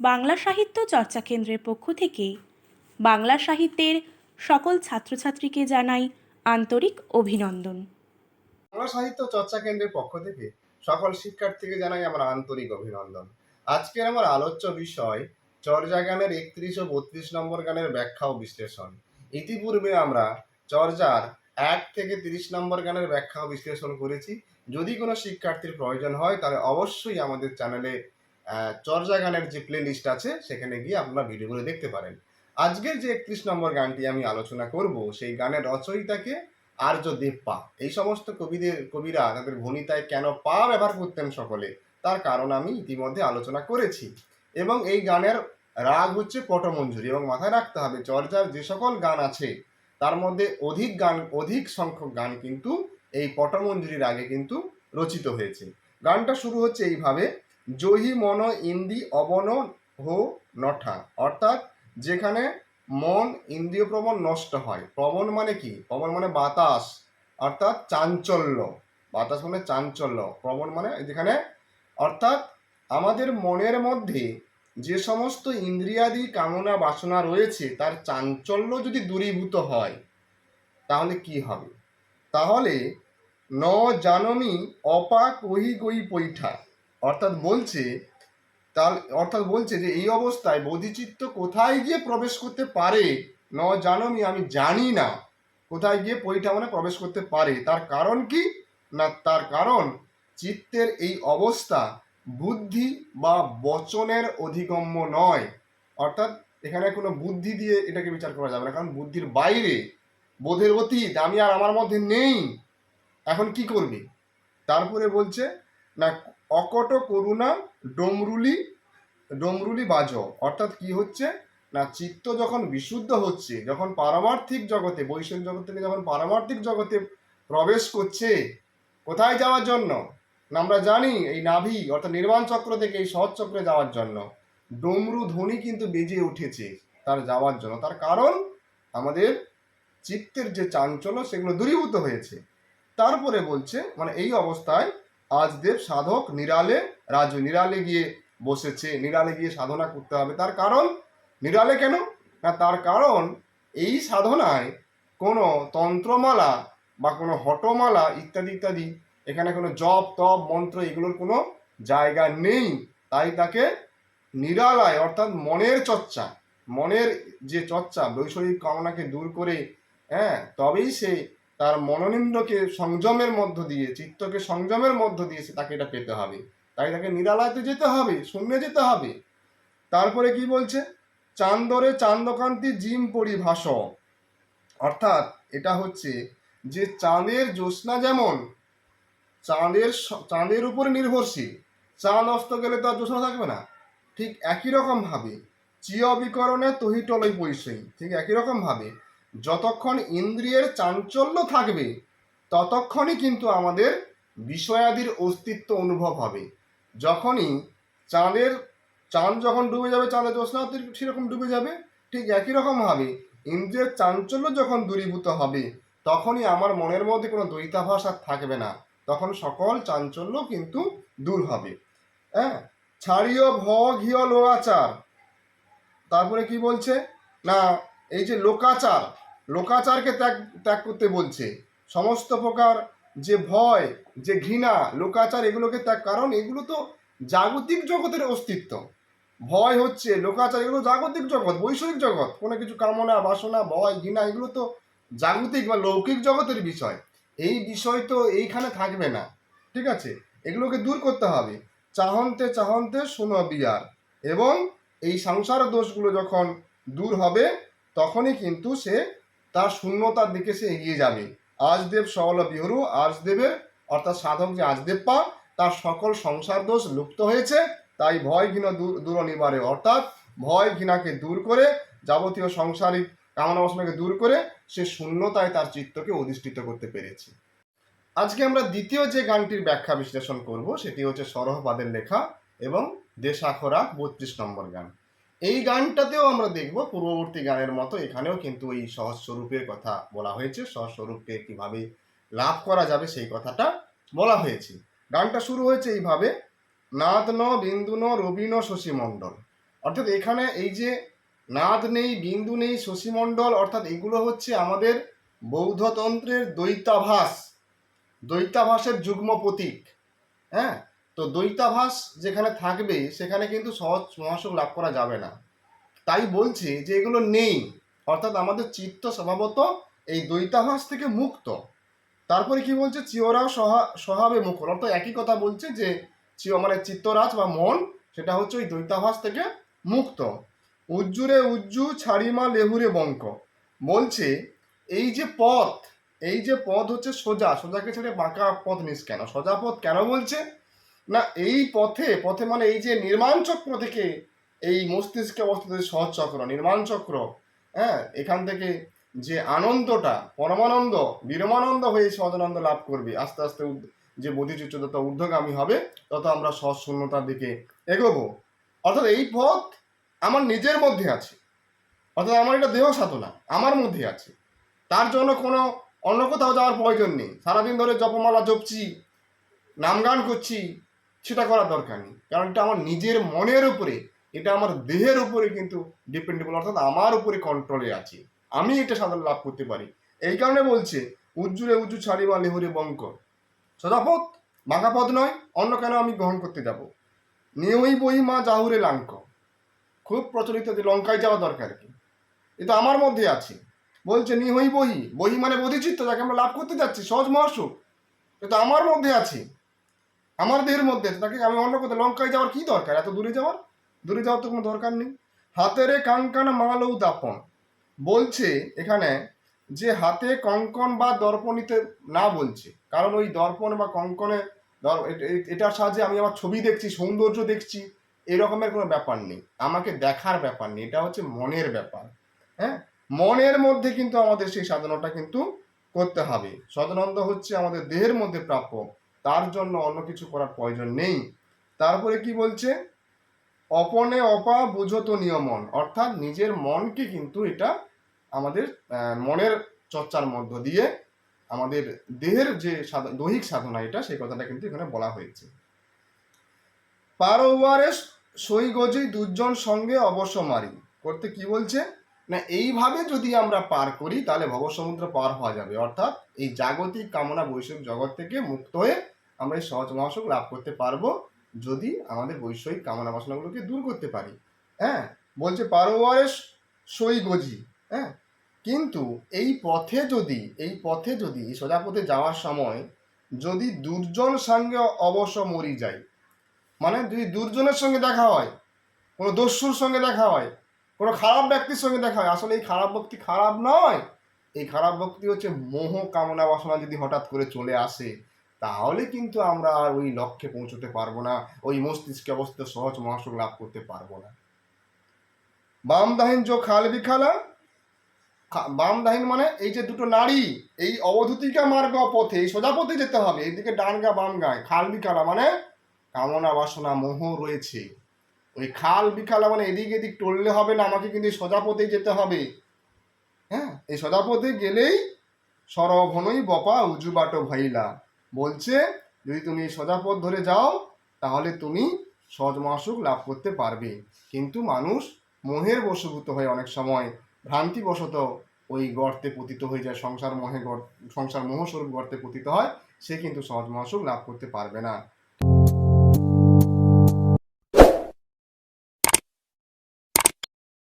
বাংলা সাহিত্য চর্চা কেন্দ্রের পক্ষ থেকে বাংলা সাহিত্যের সকল ছাত্রছাত্রীকে জানাই আন্তরিক অভিনন্দন। বাংলা সাহিত্য চর্চা কেন্দ্রের পক্ষ থেকে সকল শিক্ষার্থীকে জানাই আমার আন্তরিক অভিনন্দন। আজকের আমার আলোচ্য বিষয় চর্যা গানের একত্রিশ ও বত্রিশ নম্বর গানের ব্যাখ্যা ও বিশ্লেষণ। ইতিপূর্বে আমরা চর্যার এক থেকে তিরিশ নম্বর গানের ব্যাখ্যা ও বিশ্লেষণ করেছি। যদি কোনো শিক্ষার্থীর প্রয়োজন হয় তাহলে অবশ্যই আমাদের চ্যানেলে চর্যা গানের যে প্লে লিস্ট আছে, সেখানে গিয়ে আপনারা ভিডিওগুলো দেখতে পারেন। আজকের যে একত্রিশ নম্বর গানটি আমি আলোচনা করব, সেই গানের রচয়িতাকে আর্য দেব পা এই সমস্ত কবিদের, কবিরা তাদের ভনিতায় কেন পা ব্যবহার করতেন সকলে? তার কারণ আমি ইতিমধ্যে আলোচনা করেছি। এবং এই গানের রাগ হচ্ছে পটমঞ্জুরি এবং মাথায় রাখতে হবে চর্যার যে সকল গান আছে, তার মধ্যে অধিক গান, অধিক সংখ্যক গান কিন্তু এই পটমঞ্জুরি রাগে কিন্তু রচিত হয়েছে। গানটা শুরু হচ্ছে এইভাবে জহি মন ইন্দি অবন হো নঠা। অর্থাৎ যেখানে মন ইন্দ্রিয় প্রবণ নষ্ট হয়। প্রবণ মানে কি? প্রবণ মানে বাতাস। অর্থাৎ চাঞ্চল্য। বাতাস মানে চাঞ্চল্য। প্রবণ মানে যেখানে, অর্থাৎ আমাদের মনের মধ্যে যে সমস্ত ইন্দ্রিয়াদি কামনা বাসনা রয়েছে, তার চাঞ্চল্য যদি দূরীভূত হয়, তাহলে কি হবে? তাহলে ন জানমি অপা কহি গই পৈঠা। অর্থাৎ বলছে, তার, অর্থাৎ বলছে যে এই অবস্থায় বোধিচিত্ত কোথায় গিয়ে প্রবেশ করতে পারে? ন জানমি আমি জানি না। কোথায় গিয়ে পৈঠা মানে প্রবেশ করতে পারে? তার কারণ কি? না, তার কারণ চিত্তের এই অবস্থা বুদ্ধি বা বচনের অধিগম্য নয়। অর্থাৎ এখানে কোনো বুদ্ধি দিয়ে এটাকে বিচার করা যাবে না, কারণ বুদ্ধির বাইরে বোধের অতীত, আমি আর আমার মধ্যে নেই। এখন কি করবে? তারপরে বলছে, না অকট করুণা ডমরুলি ডমরুলি বাজ অর্থাৎ কি হচ্ছে? না, চিত্ত যখন বিশুদ্ধ হচ্ছে, যখন পারমার্থিক জগতে বৈষয়িক জগৎ থেকে যখন পারমার্থিক জগতে প্রবেশ করছে, কোথায় যাওয়ার জন্য? না, আমরা জানি এই নাভি, অর্থাৎ নির্মাণ চক্র থেকে এই সহজ চক্রে যাওয়ার জন্য। ডমরু ধ্বনি কিন্তু বেজে উঠেছে তার যাওয়ার জন্য। তার কারণ আমাদের চিত্তের যে চাঞ্চল্য, সেগুলো দূরীভূত হয়েছে। তারপরে বলছে মানে এই অবস্থায় আজদেব সাধক নিরালে রাজু নিরালে গিয়ে বসেছে, নিরালে গিয়ে সাধনা করতে হবে। তার কারণ? নিরালে কেন? না, তার কারণ এই সাধনায় কোনো তন্ত্রমালা বা কোনো হটমালা ইত্যাদি ইত্যাদি, এখানে কোনো জপ, তপ, মন্ত্র এগুলোর কোনো জায়গা নেই। তাই তাকে নিরালায়, অর্থাৎ মনের চর্চা, মনের যে চর্চা, বৈষয়িক কামনাকে দূর করে হ্যাঁ তবেই সে তার মনোনিন্দকে সংযমের মধ্য দিয়ে, চিত্তকে সংযমের মধ্য দিয়ে তাকে এটা পেতে হবে। তাই তাকে নিরালায়তে যেতে হবে, শূন্যে যেতে হবে। তারপরে কি বলছে? চান্দরে চান্দকান্তি জিম পরিভাষ। অর্থাৎ এটা হচ্ছে যে চাঁদের জ্যোৎস্না যেমন, চাঁদের চাঁদের উপরে নির্ভরশীল চাঁদ অস্ত গেলে তো আর জ্যোৎস্না থাকবে না। ঠিক একই রকম ভাবে চিয় বিকরণে তহিটলই পৈশই ঠিক একই রকম ভাবে যতক্ষণ ইন্দ্রিয়ের চাঞ্চল্য থাকবে, ততক্ষণই কিন্তু আমাদের বিষয়াদির অস্তিত্ব অনুভব হবে। যখনই চাঁদের, চাঁদ যখন ডুবে যাবে, চাঁদের জ্যোৎস্না সেরকম ডুবে যাবে, ঠিক একই রকম হবে ইন্দ্রিয়ের চাঞ্চল্য যখন দূরীভূত হবে, তখনই আমার মনের মধ্যে কোনো দ্বৈতাভাস আর থাকবে না। তখন সকল চাঞ্চল্য কিন্তু দূর হবে। হ্যাঁ ছাড়িও ভ ঘিয় লোকাচার তারপরে কি বলছে? না এই যে লোকাচার, লোকাচারকে ত্যাগ ত্যাগ করতে বলছে। সমস্ত প্রকার যে ভয়, যে ঘৃণা, লোকাচার, এগুলোকে ত্যাগ, কারণ এগুলো তো জাগতিক জগতের অস্তিত্ব। ভয় হচ্ছে, লোকাচার, এগুলো জাগতিক জগৎ বৈষয়িক জগৎ। কোনো কিছু কামনা, বাসনা, ভয়, ঘৃণা, এগুলো তো জাগতিক বা লৌকিক জগতের বিষয়। এই বিষয় তো এইখানে থাকবে না। ঠিক আছে? এগুলোকে দূর করতে হবে। চাহন্তে চাহন্তে শুনো, বিয়ার। এবং এই সংসার দোষগুলো যখন দূর হবে তখনই কিন্তু সে তার শূন্যতার দিকে সে এগিয়ে যাবে। আজদেব সবল বিহরু, আজদেবের অর্থাৎ সাধক যে আজদেব পা তার সকল সংসার দোষ লুপ্ত হয়েছে, তাই ভয় ঘৃণ দূর নিবারে অর্থাৎ ভয় ঘৃণাকে দূর করে, যাবতীয় সংসারিক কামনা বাসনাকে দূর করে, সে শূন্যতায় তার চিত্তকে অধিষ্ঠিত করতে পেরেছে। আজকে আমরা দ্বিতীয় যে গানটির ব্যাখ্যা বিশ্লেষণ করব, সেটি হচ্ছে সরহপাদের লেখা এবং দেশাখরা বত্রিশ নম্বর গান। এই গানটাতেও আমরা দেখব পূর্ববর্তী গানের মতো এখানেও কিন্তু এই সহজ স্বরূপের কথা বলা হয়েছে। সহজ স্বরূপকে কীভাবে লাভ করা যাবে সেই কথাটা বলা হয়েছে। গানটা শুরু হয়েছে এইভাবে, নাদ ন বিন্দু ন রবি ন শশী মণ্ডল। অর্থাৎ এখানে এই যে নাদ নেই, বিন্দু নেই শশীমণ্ডল অর্থাৎ এগুলো হচ্ছে আমাদের বৌদ্ধতন্ত্রের দ্বৈতাভাস, দ্বৈতাভাসের যুগ্ম প্রতীক। হ্যাঁ? তো দ্বৈতাভাস যেখানে থাকবে, সেখানে কিন্তু সহজ মহাসুখ লাভ করা যাবে না। তাই বলছে যে এগুলো নেই। অর্থাৎ আমাদের চিত্ত স্বভাবত এই দ্বৈতাভাস থেকে মুক্ত। তারপরে কি বলছে? চিওরাও সহা, স্বভাবে মুখর অর্থাৎ একই কথা বলছে যে চিও মানে চিত্তরাজ বা মন, সেটা হচ্ছে ওই দ্বৈতাভাস থেকে মুক্ত। উজ্জুরে উজ্জু ছাড়িমা লেহুরে বঙ্ক। বলছে, এই যে পথ, এই যে পথ হচ্ছে সোজা। সোজাকে ছেড়ে বাঁকা পথ নিস কেন? সোজা পথ কেন বলছে? না, এই পথে পথে মানে এই যে নির্মাণ চক্র থেকে এই মস্তিষ্কে অবস্থিত সহজ চক্র, নির্মাণ চক্র হ্যাঁ এখান থেকে যে আনন্দটা, পরমানন্দ, বিরমানন্দ হয়ে সহজানন্দ লাভ করবে, আস্তে আস্তে যে বোধিচিত্র যত ঊর্ধ্বগামী হবে, তত আমরা সহজ শূন্যতার দিকে এগোবো। অর্থাৎ এই পথ আমার নিজের মধ্যে আছে, অর্থাৎ আমার এটা দেহ সাধনা, আমার মধ্যে আছে। তার জন্য কোনো অন্য কোথাও যাওয়ার প্রয়োজন নেই। সারাদিন ধরে জপমালা জপছি নাম গান করছি সেটা করার দরকার নেই। কারণ এটা আমার নিজের মনের উপরে, এটা আমার দেহের উপরে কিন্তু ডিপেন্ডেবল অর্থাৎ আমার উপরে কন্ট্রোলে আছে। আমি এটা সাধন লাভ করতে পারি। এই কারণে বলছে উজ্জুরে উজ্জু ছাড়িবা লেহুরে বঙ্ক সদাপথ বাঁকা পথ নয়, অন্য কেন আমি গ্রহণ করতে যাব? নিয়ই বই মা জাহুরে লাঙ্ক। খুব প্রচলিত যে লঙ্কায় যাওয়া দরকার কি? এটা আমার মধ্যে আছে। বলছে, নিহই বহি বহি মানে বোধিচিত্ত, যাকে আমরা লাভ করতে যাচ্ছি, সহজ মহাসুখ এটা আমার মধ্যে আছে। আমার দেহের মধ্যে আছে, তাকে আমি অন্য কোথাও, লঙ্কায় যাওয়ার কি দরকার? এত দূরে যাওয়ার? দূরে যাওয়ার তো কোনো দরকার নেই। হাতেরে কানকান মালৌ দাপন বলছে এখানে যে হাতে কঙ্কন বা দর্পণিতে না বলছে, কারণ ওই দর্পণ বা কঙ্কনে এটার সাহায্যে আমি আমার ছবি দেখছি, সৌন্দর্য দেখছি এরকমের কোনো ব্যাপার নেই। আমাকে দেখার ব্যাপার নেই, এটা হচ্ছে মনের ব্যাপার। হ্যাঁ? মনের মধ্যে কিন্তু আমাদের সেই সাধনাটা কিন্তু করতে হবে। সদানন্দ হচ্ছে আমাদের দেহের মধ্যে প্রাপ্য তার জন্য অন্য কিছু করার প্রয়োজন নেই। তারপরে কি বলছে? অপনে অপা বুঝত নিয়মন। অর্থাৎ নিজের মনকে কিন্তু এটা আমাদের মনের চর্চার মধ্য দিয়ে আমাদের দেহের যে দৈহিক সাধনা এটা, সেই কথাটা কিন্তু এখানে বলা হয়েছে। পারোয়ারে সই গজেই দুজন সঙ্গে অবশ্য মারি করতে কি বলছে? না, এইভাবে যদি আমরা পার করি, তাহলে ভবসমুদ্র পার হওয়া যাবে। অর্থাৎ এই জাগতিক কামনা বৈষয়িক জগৎ থেকে মুক্ত হয়ে আমরা এই সহজ মহাসুখ লাভ করতে পারব, যদি আমাদের বৈষয়িক কামনা বাসনাগুলোকে দূর করতে পারি। হ্যাঁ বলছে পারোয়ারে সই গজি। হ্যাঁ কিন্তু এই পথে যদি, এই পথে যদি সোজা পথে যাওয়ার সময় যদি দুর্জন সঙ্গে অবশ্য মরি যায় মানে যদি দুর্জনের সঙ্গে দেখা হয়, কোনো দস্যুর সঙ্গে দেখা হয় কোনো খারাপ ব্যক্তির সঙ্গে দেখা হয়। আসলে এই খারাপ ব্যক্তি খারাপ নয়। এই খারাপ ব্যক্তি হচ্ছে মোহ কামনা বাসনা যদি হঠাৎ করে চলে আসে, তাহলে কিন্তু আমরা আর ওই লক্ষ্যে পৌঁছতে পারব না, ওই মস্তিষ্কে অবস্থিত সহজ মহাসুখ লাভ করতে পারব না। বাম দাহিন যো খাল বিখালা। খা- বাম দাহিন মানে এই যে দুটো নারী এই অবধূতিকা মার্গ পথে এই সোজা পথে যেতে হবে, এইদিকে ডান গা বাম গায়। খাল বিখালা মানে কামনা বাসনা মোহ রয়েছে। ওই খাল বিখাল মানে এদিক এদিক টললে হবে না, আমাকে কিন্তু সোজা যেতে হবে। হ্যাঁ এই সোজা পথে গেলেই সরভনই বপা উজু বাটো ভাইলা। বলছে, যদি তুমি এই সোজা পথ ধরে যাও, তাহলে তুমি সহজ মাসুক লাভ করতে পারবে। কিন্তু মানুষ মোহের বশভূত হয়ে অনেক সময়। ভ্রান্তিবশত ওই গর্তে পতিত হয়ে যায়, সংসার মোহে সংসার মোহস্বরূপ গর্তে পতিত হয়, সে কিন্তু সহজ মহাসুখ লাভ করতে পারবে না।